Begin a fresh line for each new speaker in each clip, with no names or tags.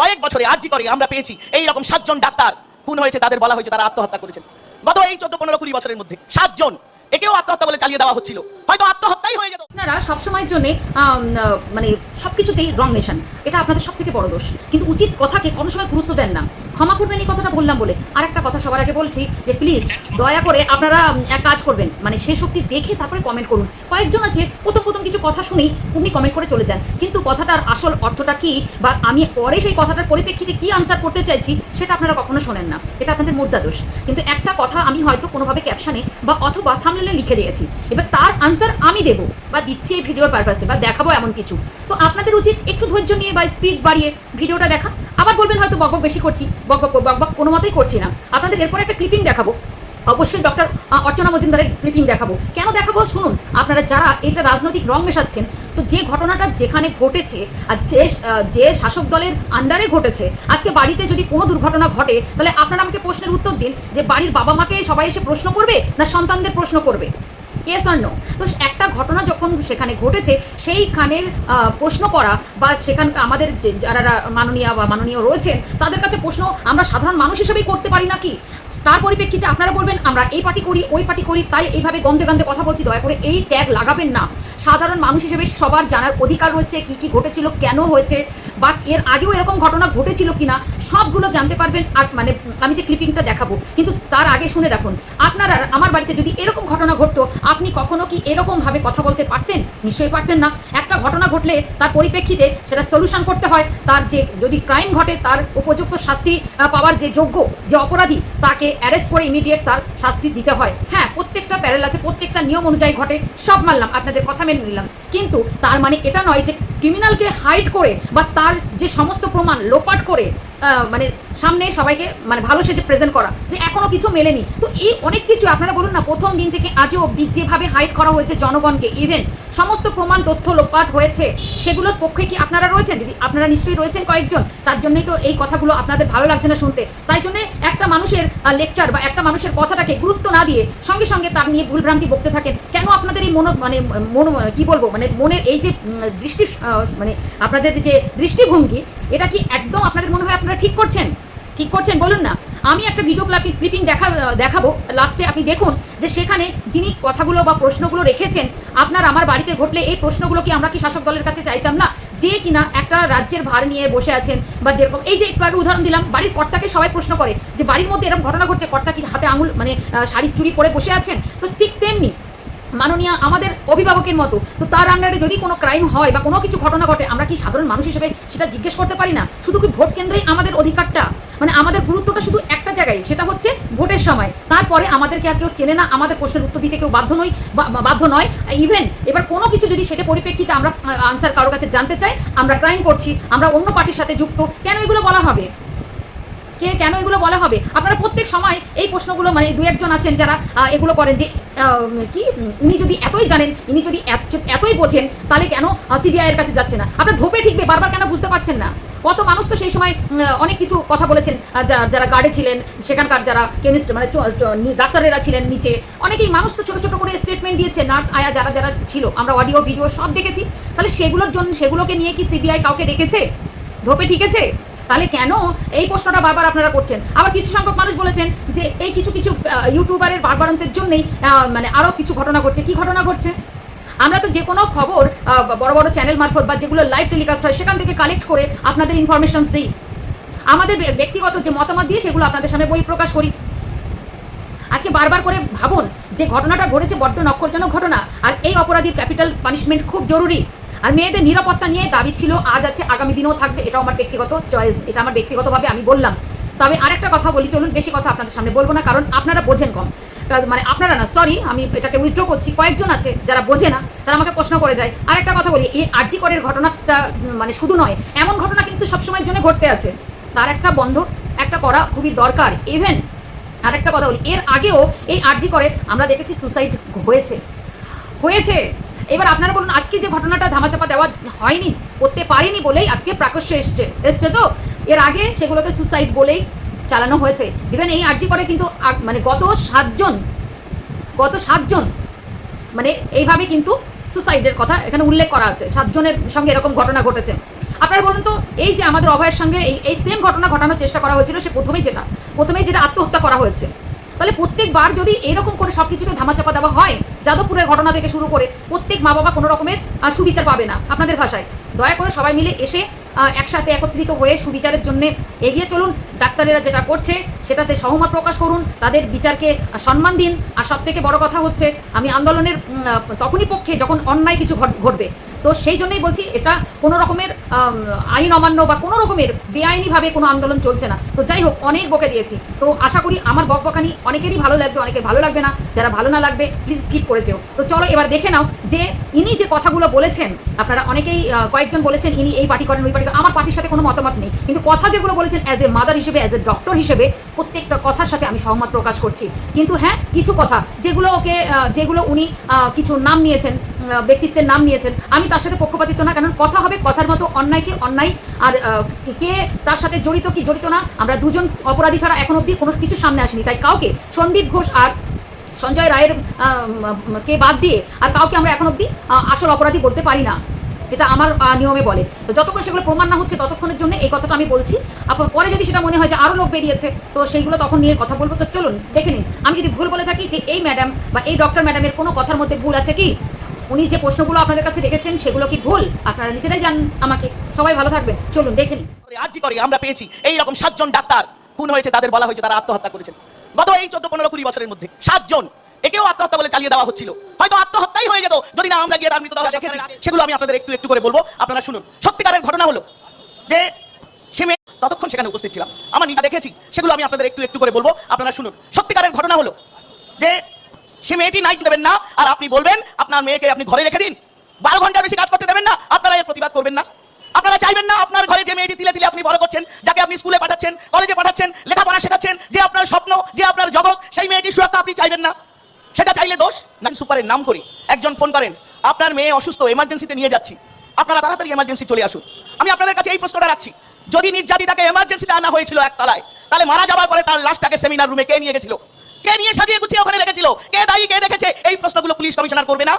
কয়েক বছরে আর্জি করে, আমরা পেয়েছি। এই রকম সাতজন ডাক্তার, খুন হয়েছে, তাদের বলা হয়েছে, তারা আত্মহত্যা করেছেন। গত এই চোদ্দ, পনেরো, কুড়ি বছরের মধ্যে সাতজন একেও আত্মহত্যা বলে চালিয়ে দেওয়া হচ্ছিল। হয়তো আত্মহত্যাই হয়ে যেত।
আপনারা সবসময়ের জন্য মানে সবকিছুতেই রং মেশান। এটা আপনাদের সব থেকে বড় দোষ। কিন্তু উচিত কথাকে কোনো সময় গুরুত্ব দেন না। ক্ষমা করবেন এই কথাটা বললাম বলে। আর একটা কথা সবার আগে বলছি যে প্লিজ দয়া করে আপনারা এক কাজ করবেন। মানে সে শক্তি দেখে তারপরে কমেন্ট করুন। কয়েকজন আছে, প্রথম প্রথম কিছু কথা শুনেই উনি কমেন্ট করে চলে যান। কিন্তু কথাটার আসল অর্থটা কি বা আমি পরে সেই কথাটার পরিপ্রেক্ষিতে কি আনসার করতে চাইছি, সেটা আপনারা কখনো শোনেন না। এটা আপনাদের মুদ্রা দোষ। কিন্তু একটা কথা আমি হয়তো কোনোভাবে ক্যাপশানে বা অথবা থামলেলে লিখে দিয়েছি। এবার তার আনসার আমি দেবো বা দিচ্ছি এই ভিডিওর পারপাসে বা দেখাবো এমন কিছু। তো আপনাদের উচিত একটু ধৈর্য নিয়ে বা স্পিড বাড়িয়ে ভিডিওটা দেখা। আবার বলবেন হয়তো বকবক বেশি করছি। বকবক বকবক কোনো মতেই করছি না। আপনাদের এরপর একটা ক্লিপিং দেখাবো। অবশ্যই ডক্টর অর্চনা মজুমদারের ক্লিপিং দেখাবো। কেন দেখাবো? শুনুন, আপনারা যারা এটা রাজনৈতিক রং মেশাচ্ছেন, তো যে ঘটনাটা যেখানে ঘটেছে আর যে যে শাসক দলের আন্ডারে ঘটেছে, আজকে বাড়িতে যদি কোনো দুর্ঘটনা ঘটে, তাহলে আপনারা আমাকে প্রশ্নের উত্তর দিন যে বাড়ির বাবা মাকে সবাই এসে প্রশ্ন করবে না সন্তানদের প্রশ্ন করবে? ইয়েস আর নো তো একটা ঘটনা যখন সেখানে ঘটেছে, সেইখানের প্রশ্ন করা বা সেখান, আমাদের যারা মাননীয় বা মাননীয় রয়েছেন, তাদের কাছে প্রশ্ন, আমরা সাধারণ মানুষ হিসেবেই করতে পারি নাকি? তার পরিপ্রেক্ষিতে আপনারা বলবেন, আমরা এই পার্টি করি, ওই পার্টি করি। তাই এইভাবে গন্ধে গন্ধে কথা বলছি। দয়া করে এই ট্যাগ লাগাবেন না। সাধারণ মানুষ হিসেবে সবার জানার অধিকার রয়েছে, কি কি ঘটেছিল, কেন হয়েছে বা এর আগেও এরকম ঘটনা ঘটেছিল কিনা, সবগুলো জানতে পারবেন। আর মানে আমি যে ক্লিপিংটা দেখাবো, কিন্তু তার আগে শুনে রাখুন, আপনারা আমার বাড়িতে যদি এরকম ঘটনা ঘটতো, আপনি কখনো কি এরকমভাবে কথা বলতে পারতেন? নিশ্চয়ই পারতেন না। একটা ঘটনা ঘটলে তার পরিপ্রেক্ষিতে সেটা সলিউশন করতে হয়। তার যে যদি ক্রাইম ঘটে, তার উপযুক্ত শাস্তি পাওয়ার যে যোগ্য, যে অপরাধী, তাকে অ্যারেস্ট করে ইমিডিয়েট তার শাস্তি দিতে হয়। হ্যাঁ প্রত্যেকটা প্যারেল আছে, প্রত্যেকটা নিয়ম অনুযায়ী ঘটে, সব মানলাম, আপনাদের কথা মেনে নিলাম। কিন্তু তার মানে এটা নয় যে ক্রিমিনালকে হাইড করে বা তার যে সমস্ত প্রমাণ লোপাট করে মানে সামনে সবাইকে মানে ভালো সেজে প্রেজেন্ট করা, যে এখনও কিছু মেলেনি। তো এই অনেক কিছু আপনারা বলুন না, প্রথম দিন থেকে আজও অবধি যেভাবে হাইড করা হয়েছে জনগণকে ইভেন সমস্ত প্রমাণ, তথ্য লোপাট হয়েছে, সেগুলোর পক্ষে কি আপনারা রয়েছেন? যদি আপনারা নিশ্চয়ই রয়েছেন কয়েকজন, তার জন্যই তো এই কথাগুলো আপনাদের ভালো লাগছে না শুনতে। তাই জন্য একটা মানুষের লেকচার বা একটা মানুষের কথাটাকে গুরুত্ব না দিয়ে সঙ্গে সঙ্গে তার নিয়ে ভুলভ্রান্তি বকতে থাকেন। কেন আপনাদের এই মনো মানে মনো, কি বলব মানে মনের এই যে দৃষ্টি মানে আপনাদের যে দৃষ্টিভঙ্গি, এটা কি একদম আপনাদের মনে হয় আপনারা ঠিক করছেন? ঠিক করছেন? বলুন না। আমি একটা ভিডিও ক্লিপিং দেখা দেখাবো। লাস্টে আপনি দেখুন যে সেখানে যিনি কথাগুলো বা প্রশ্নগুলো রেখেছেন, আপনার আমার বাড়িতে ঘটলে এই প্রশ্নগুলো কি আমরা কি শাসক দলের কাছে চাইতাম না? যে কিনা একটা রাজ্যের ভার নিয়ে বসে আছেন বা যেরকম এই যে একটু আগে উদাহরণ দিলাম, বাড়ির কর্তাকে সবাই প্রশ্ন করে যে বাড়ির মধ্যে এরকম ঘটনা ঘটছে, কর্তা কি হাতে আঙুল মানে শাড়ির চুরি পরে বসে আছেন? তো ঠিক তেমনি মাননীয় আমাদের অভিভাবকের মতো। তো তার আন্ডারে যদি কোনো ক্রাইম হয় বা কোনো কিছু ঘটনা ঘটে, আমরা কি সাধারণ মানুষ হিসেবে সেটা জিজ্ঞেস করতে পারি না? শুধু কি ভোট কেন্দ্রেই আমাদের অধিকারটা? মানে আমাদের গুরুত্বটা শুধু একটা জায়গায়, সেটা হচ্ছে ভোটের সময়। তারপরে আমাদেরকে আর কেউ চেনে না, আমাদের প্রশ্নের উত্তর দিতে কেউ বাধ্য নই বাধ্য নয়। ইভেন এবার কোনো কিছু যদি সেটা পরিপ্রেক্ষিতে আমরা আনসার কারোর কাছে জানতে চাই, আমরা ক্রাইম করছি, আমরা অন্য পার্টির সাথে যুক্ত, কেন এগুলো বলা হবে? কে কেন এগুলো বলা হবে? আপনারা প্রত্যেক সময় এই প্রশ্নগুলো মানে দু একজন আছেন যারা এগুলো করেন যে কি? ইনি যদি এতই জানেন, ইনি যদি এতই বোঝেন, তাহলে কেন সিবিআই এর কাছে যাচ্ছে না? আপনার ধোপে ঠিকবে, বারবার কেন বুঝতে পারছেন না? কত মানুষ তো সেই সময় অনেক কিছু কথা বলেছেন যারা গার্ডে ছিলেন, সেখানকার যারা কেমিস্ট মানে ডাক্তারেরা ছিলেন নিচে, অনেকেই মানুষ তো ছোটো ছোট করে স্টেটমেন্ট দিয়েছে নার্স আয়া যারা যারা ছিল, আমরা অডিও ভিডিও সব দেখেছি। তাহলে সেগুলোর জন্য, সেগুলোকে নিয়ে কি সিবিআই কাউকে ডেকেছে? ধোপে ঠিকেছে? তাহলে কেন এই প্রশ্নটা বারবার আপনারা করছেন? আবার কিছু সংখ্যক মানুষ বলেছেন যে এই কিছু কিছু ইউটিউবারের বারবারন্তের জন্যই মানে আরও কিছু ঘটনা ঘটছে। কি ঘটনা ঘটছে? আমরা তো যে কোনো খবর বড় বড় চ্যানেল মারফত বা যেগুলো লাইভ টেলিকাস্ট হয়, সেখান থেকে কালেক্ট করে আপনাদের ইনফরমেশনস দিই। আমাদের ব্যক্তিগত যে মতামত দিয়ে সেগুলো আপনাদের সামনে বই প্রকাশ করি। আজকে বারবার করে ভাবুন যে ঘটনাটা ঘটেছে, বড্ড নক্ষরজনক ঘটনা। আর এই অপরাধীর ক্যাপিটাল পানিশমেন্ট খুব জরুরি। আর মেয়েদের নিরাপত্তা নিয়ে দাবি ছিল, আজ আছে, আগামী দিনেও থাকবে, এটাও আমার ব্যক্তিগত চয়েস এটা আমার ব্যক্তিগতভাবে আমি বললাম। তবে আরেকটা কথা বলি, চলুন বেশি কথা আপনাদের সামনে বলব না, কারণ আপনারা বোঝেন কম। মানে আপনারা না সরি আমি এটাকে উইথড্র করছি, কয়েকজন আছে যারা বোঝে না, তারা আমাকে প্রশ্ন করে যায়। আরেকটা কথা বলি, এই আর্জি করের ঘটনাটা মানে শুধু নয়, এমন ঘটনা কিন্তু সবসময়ের জন্য ঘটতে আছে। তার একটা বন্ধ, একটা করা খুবই দরকার। ইভেন আরেকটা কথা বলি, এর আগেও এই আর্জি করে আমরা দেখেছি সুসাইড হয়েছে। হয়েছে এবার আপনারা বলুন, আজকে যে ঘটনাটা ধামাচাপা দেওয়া হয়নি, করতে পারেনি বলেই আজকে প্রাকশ্য এসছে এসছে তো? এর আগে সেগুলোকে সুসাইড বলেই চালানো হয়েছে। ইভেন এই আর্জি করে কিন্তু মানে গত সাতজন গত সাতজন মানে এইভাবে কিন্তু সুসাইডের কথা এখানে উল্লেখ করা আছে। সাতজনের সঙ্গে এরকম ঘটনা ঘটেছে। আপনারা বলুন তো, এই যে আমাদের অভয়ের সঙ্গে এই এই সেম ঘটনা ঘটানোর চেষ্টা করা হয়েছিল, সে প্রথমেই যেটা প্রথমেই যেটা আত্মহত্যা করা হয়েছে। তাহলে প্রত্যেকবার যদি এরকম করে সব কিছুকে ধামাচাপা দেওয়া হয়, যাদবপুরের ঘটনা থেকে শুরু করে প্রত্যেক মা বাবা কোনো রকমের সুবিচার পাবে না আপনাদের ভাষায়। দয়া করে সবাই মিলে এসে একসাথে একত্রিত হয়ে সুবিচারের জন্য এগিয়ে চলুন। ডাক্তারেরা যেটা করছে সেটাতে সহমত প্রকাশ করুন। তাদের বিচারকে সম্মান দিন। আর সব থেকে বড় কথা হচ্ছে, আমি আন্দোলনের তখনই পক্ষে যখন অন্যায় কিছু ঘটবে তো সেই জন্যই বলছি, এটা কোনো রকমের আইন অমান্য বা কোনো রকমের বেআইনিভাবে কোনো আন্দোলন চলছে না। তো যাই হোক, অনেক বকে দিয়েছি। তো আশা করি আমার বকবকানি অনেকেরই ভালো লাগবে, অনেকের ভালো লাগবে না। যারা ভালো না লাগবে প্লিজ স্কিপ করে যেও। তো চলো এবার দেখে নাও যে ইনি যে কথাগুলো বলেছেন, আপনারা অনেকেই কয়েকজন বলেছেন, ইনি এই পার্টি করেন, ওই পার্টি আমার পার্টির সাথে কোনো মতামত নেই। কিন্তু কথা যেগুলো বলেছেন অ্যাজ এ মাদার হিসেবে অ্যাজ এ ডক্টর হিসেবে, প্রত্যেকটা কথার সাথে আমি সহমত প্রকাশ করছি। কিন্তু হ্যাঁ কিছু কথা, যেগুলো ওকে যেগুলো উনি কিছু নাম নিয়েছেন ব্যক্তিত্বের নাম নিয়েছেন। আমি তার সাথে পক্ষপাতিত্ব না, কারণ কথা হবে, কথার মতো অন্যায়কে অন্যায়? আর কে তার সাথে জড়িত কি জড়িত না? আমরা দুজন অপরাধী ছাড়া এখন অবধি কোনো কিছু সামনে আসেনি। তাই কাউকে সন্দীপ ঘোষ আর সঞ্জয় রায়ের কে বাদ দিয়ে আর কাউকে আমরা এখন অবধি আসল অপরাধী বলতে পারি না। এটা আমার নিয়মে বলে। তো যতক্ষণ সেগুলো প্রমাণ না হচ্ছে, ততক্ষণের জন্য এই কথাটা আমি বলছি। আপনার পরে যদি সেটা মনে হয় যে আরও লোক বেরিয়েছে, তো সেইগুলো তখন নিয়ে কথা বলব। তো চলুন, দেখে নিন। আমি যদি ভুল বলে থাকি যে এই ম্যাডাম বা এই ডক্টর ম্যাডামের কোনো কথার মধ্যে ভুল আছে কি? উনি যে প্রশ্নগুলো আপনাদের কাছে রেখেছেন সেগুলো কি ভুল? আপনারা নিজেরাই জান আমাকে। সবাই ভালো থাকবেন চলুন দেখে নিন
আজই করে আমরা পেয়েছি। এই রকম সাতজন ডাক্তার খুন হয়েছে তাদের বলা হয়েছে তারা আত্মহত্যা করেছেন। গত এই চোদ্দ পনেরো কুড়ি বছরের মধ্যে সাতজন একেও আত্মহত্যা বলে চালিয়ে দেওয়া হচ্ছিল। হয়তো আত্মহত্যাই হয়ে যেত যদি না আমরা গিয়ে তার মৃতদেহ দেখেছি। সেগুলো আমি আপনাদের একটু একটু করে বলব। আপনারা শুনুন। সত্যিকারের ঘটনা হলো যে সে মেয়ে ততক্ষণ সেখানে উপস্থিত ছিলাম। আমার নিজে দেখেছি সেগুলো আমি আপনাদের একটু একটু করে বলব। আপনারা শুনুন। সত্যিকারের ঘটনা হলো যে সে মেয়েটি নাইট দেবেন না। আর আপনি বলবেন, আপনার মেয়েকে আপনি ঘরে রেখে দিন। বারো ঘণ্টার বেশি কাজ করতে দেবেন না। আপনারা এর প্রতিবাদ করবেন না। আপনারা চাইবেন না আপনার ঘরে যে মেয়েটি তিলে তিলে আপনি বড় করছেন, যাকে আপনি স্কুলে পাঠাচ্ছেন কলেজে পাঠাচ্ছেন, লেখাপড়া শেখাচ্ছেন, যে আপনার স্বপ্ন, যে আপনার জগৎ, সেই মেয়েটির সুরক্ষা আপনি চাইবেন না। সেটা চাইলে দোষ না সুপারের নাম করি? একজন ফোন করেন, আপনার মেয়ে অসুস্থ এমার্জেন্সিতে নিয়ে যাচ্ছি। আপনারা তাড়াতাড়ি এমার্জেন্সি চলে আসুন। আমি আপনাদের কাছে এই প্রশ্নটা রাখছি। যদি নির্যাতিতাকে এমার্জেন্সিতে আনা হয়েছিল একতলায়, তাহলে মারা যাওয়ার পরে তার লাশটাকে সেমিনার রুমে কে নিয়ে গেছিল? কে নিয়ে সাজিয়ে গুছিয়ে ওখানে রেখেছিল? কে দায়ী, কে দেখেছে? এই প্রশ্নগুলো পুলিশ কমিশনার করবে না।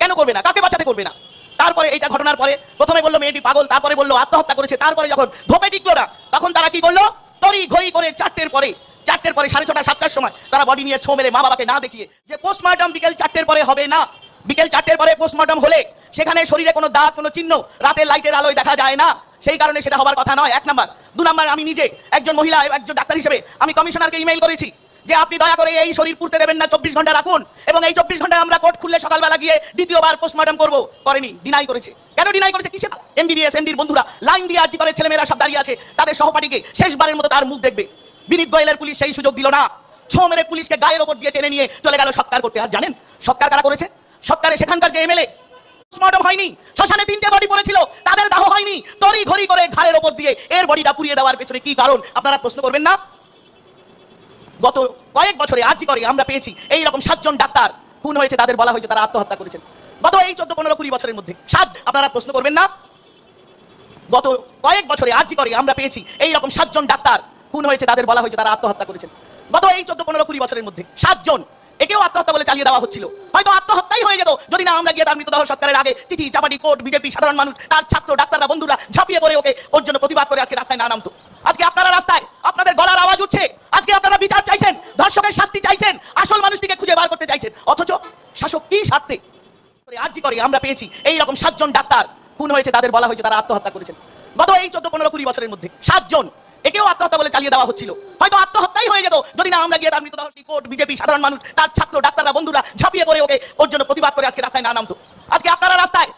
কেন করবে না? কাকে বাঁচাতে করবে না? তারপরে এইটা ঘটনার পরে প্রথমে বলল মেয়েটি পাগল, তারপরে বলল আত্মহত্যা করেছে, তারপরে যখন ধোপে টিকলো না, তখন তারা কি করল? তরি ঘড়ি করে চারটের পরে চারটের পরে সাড়ে ছটা, সাতটার সময় তারা বডি নিয়ে ছো মেরে মা বাবাকে না দেখিয়ে যে পোস্টমর্টম বিকেল চারটের পরে হবে না। বিকেল চারটের পরে পোস্টমর্টম হলে সেখানে শরীরে কোনো দাগ, কোনো চিহ্ন, রাতের লাইটের আলোয় দেখা যায় না। সেই কারণে সেটা হবার কথা নয়। এক নাম্বার। দু নাম্বার, আমি নিজে একজন মহিলা, একজন ডাক্তার হিসেবে আমি কমিশনারকে ইমেইল করেছি। যে আপনি দয়া করে এই শরীর পুড়তে দেবেন না, চব্বিশ ঘণ্টা রাখুন। এবং এই চব্বিশ ঘন্টায় আমরা কোর্ট খুললে সকালবেলা গিয়ে দ্বিতীয়বার পোস্টমর্টম করব। করেনি ডিনাই করেছে। কেন ডিনাই করেছে? কিসে এমবিবিএস এমডির বন্ধুরা, লাইন দিয়ে আর্জি করে ছেলেমেয়েরা সব দাঁড়িয়ে আছে। তাদের সহপাঠীকে শেষবারের মতো তার মুখ দেখবে। বিনীত গোয়েলের পুলিশ সেই সুযোগ দিল না। ছো মেরে পুলিশকে গায়ের ওপর দিয়ে টেনে নিয়ে চলে গেল সৎকার করতে। আর জানেন, সৎকার কারা করেছে? সৎকারে সেখানকার যে এমএলএ পোস্টমর্টম হয়নি। শ্মশানে তিনটে বডি পড়েছিল, তাদের দাহ হয়নি। তরি ঘড়ি করে ঘাড়ের ওপর দিয়ে এর বডিটা পুড়িয়ে দেওয়ার পেছনে কি কারণ? আপনারা প্রশ্ন করবেন না? গত কয়েক বছরে আজই করে আমরা পেয়েছি এই রকম সাতজন ডাক্তার। খুন হয়েছে, তাদের বলা হয়েছে, তারা আত্মহত্যা করেছেন। গত এই চোদ্দ পনেরো কুড়ি বছরের মধ্যে, সাত, আপনারা প্রশ্ন করবেন না? গত কয়েক বছরে আজই করে আমরা পেয়েছি এই রকম সাতজন ডাক্তার। খুন হয়েছে, তাদের বলা হয়েছে, তারা আত্মহত্যা করেছেন। গত এই চোদ্দ পনেরো কুড়ি বছরের মধ্যে, সাতজন, একেও আত্মহত্যা বলে চালিয়ে দেওয়া হচ্ছিল। হয়তো আত্মহত্যাই হয়ে যেত, যদি না আমরা গিয়ে তার মৃতদেহ সৎকারের আগে চিঠি, চাপাটি, কোর্ট, বিজেপি, সাধারণ মানুষ, তার ছাত্র, ডাক্তাররা, বন্ধুরা ঝাঁপিয়ে পড়ে ওকে, ওর জন্য প্রতিবাদ করে আজকে রাস্তায় না নামতো। আজকে আপনারা রাস্তায়, আপনাদের গলার আওয়াজ উঠছে। আজকে আপনারা বিচার চাইছেন, ধর্ষকের শাস্তি চাইছেন, আসল মানুষটিকে খুঁজে বার করতে চাইছেন। অথচ শাসক কি স্বার্থে আজই করে, আমরা পেয়েছি এই রকম সাতজন ডাক্তার, খুন হয়েছে, তাদের বলা হয়েছে, তারা আত্মহত্যা করেছেন। গত এই চোদ্দ পনেরো কুড়ি বছরের মধ্যে সাতজন একেও আত্মহত্যা বলে চালিয়ে দেওয়া হচ্ছিল। হয়তো আত্মহত্যাই হয়ে যেত, যদি না আমরা গিয়ে তার মৃতদেহ কোর্ট, বিজেপি, সাধারণ মানুষ, তার ছাত্র, ডাক্তাররা, বন্ধুরা ঝাঁপিয়ে পড়ে ওকে ওর জন্য প্রতিবাদ করে আজকে রাস্তায় না নামতো। আজকে আপনারা রাস্তায়